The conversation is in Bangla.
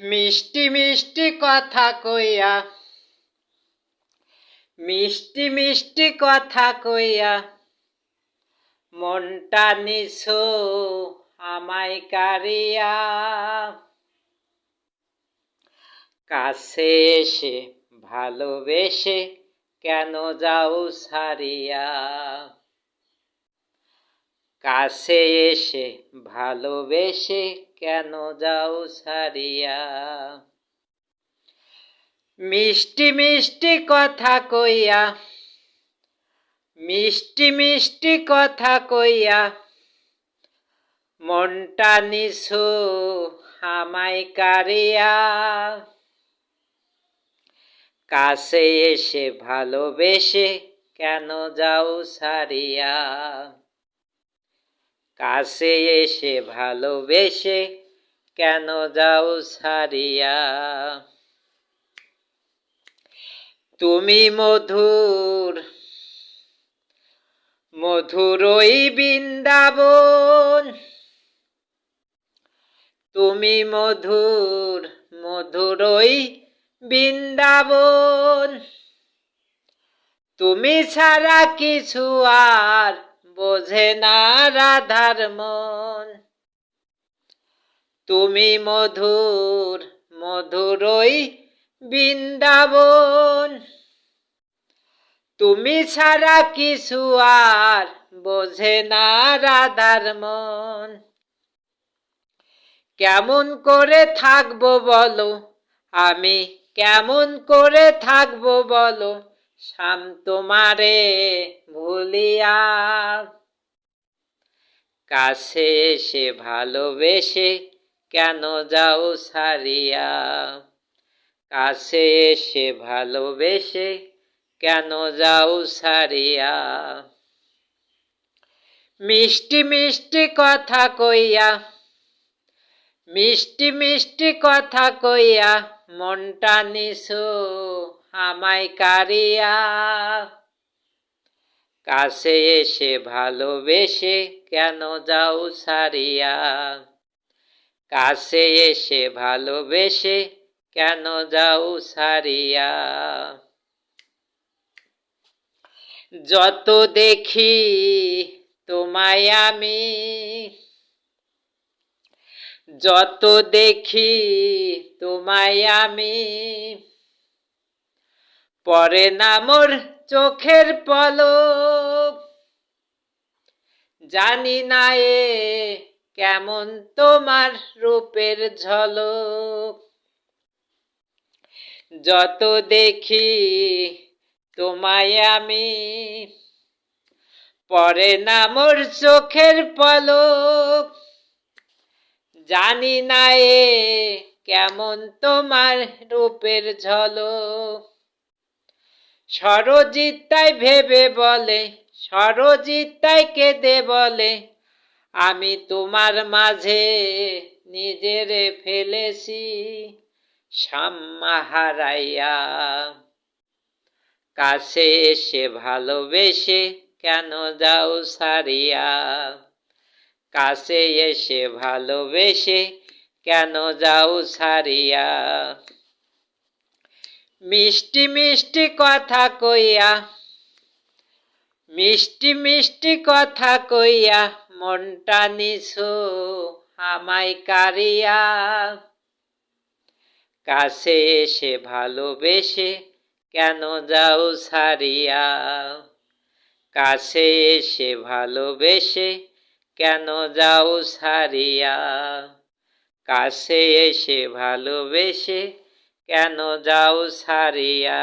মিষ্টি মিষ্টি কথা কইয়া। মিষ্টি মিষ্টি কথা কইয়া। মনটা নিছো আমায় কারিয়া কাছে এসে ভালোবেসে কেন যাও সারিয়া কাছে এসে ভালোবেসে কেন যাও সারিয়া? মিষ্টি মিষ্টি কথা কইয়া, মিষ্টি মিষ্টি কথা কইয়া, মনটা নিছো আমায় কারিয়া। কাছে এসে ভালোবেসে কেন যাও সারিয়া? কাছে এসে ভালোবেসে কেন যাও সারিয়া তুমি মধুর মধুরই বৃন্দাবন। তুমি মধুর মধুরই বৃন্দাবন। তুমি ছাড়া কিছু আর বোঝে না রাধার মন। তুমি মধুর, মধুরই বৃন্দাবন। তুমি ছাড়া কিছু আর বোঝে না রাধার মন। কেমন করে থাকব বলো? আমি কেমন করে থাকব বলো? শাম তোমারে ভুলিয়া কাছে এসে ভালোবেসে কেন যাও সারিয়া? কাছে এসে ভালোবেসে কেন যাও সারিয়া? মিষ্টি মিষ্টি কথা কইয়া, মিষ্টি মিষ্টি কথা কইয়া মনটা নিছো আমায় কারিয়া। কাছে এসে ভালোবেসে কেন যাও সারিয়া? কাছে এসে ভালোবেসে কেন যাও সারিয়া? যত দেখি তোমায় আমি, যত দেখি তোমায় আমি, পরে না মোর চোখের পলক। জানি না এ কেমন তোমার রূপের ঝলক। যত দেখি তোমায় আমি পরে না মোর চোখের পলক। জানি না এ কেমন তোমার রূপের ঝলক। সরজিৎটাই ভেবে বলে সরজিৎটাই কেঁদে বলে, আমি তোমার মাঝে নিজেরে ফেলেছি সাম্মা হারাইয়া কাছে এসে ভালোবেসে কেন যাও সারিয়া? কাছে এসে ভালোবেসে কেন যাও সারিয়া? মিষ্টি মিষ্টি কথা কইয়া, মিষ্টি মিষ্টি কথা কইয়া মনটা নিছো আমায় কারিয়া। কাছে এসে ভালোবেসে কেন যাও সারিয়া কাছে এসে ভালোবেসে কেন যাও সারিয়া কাছে এসে ভালোবেসে কেন যাও সারিয়া?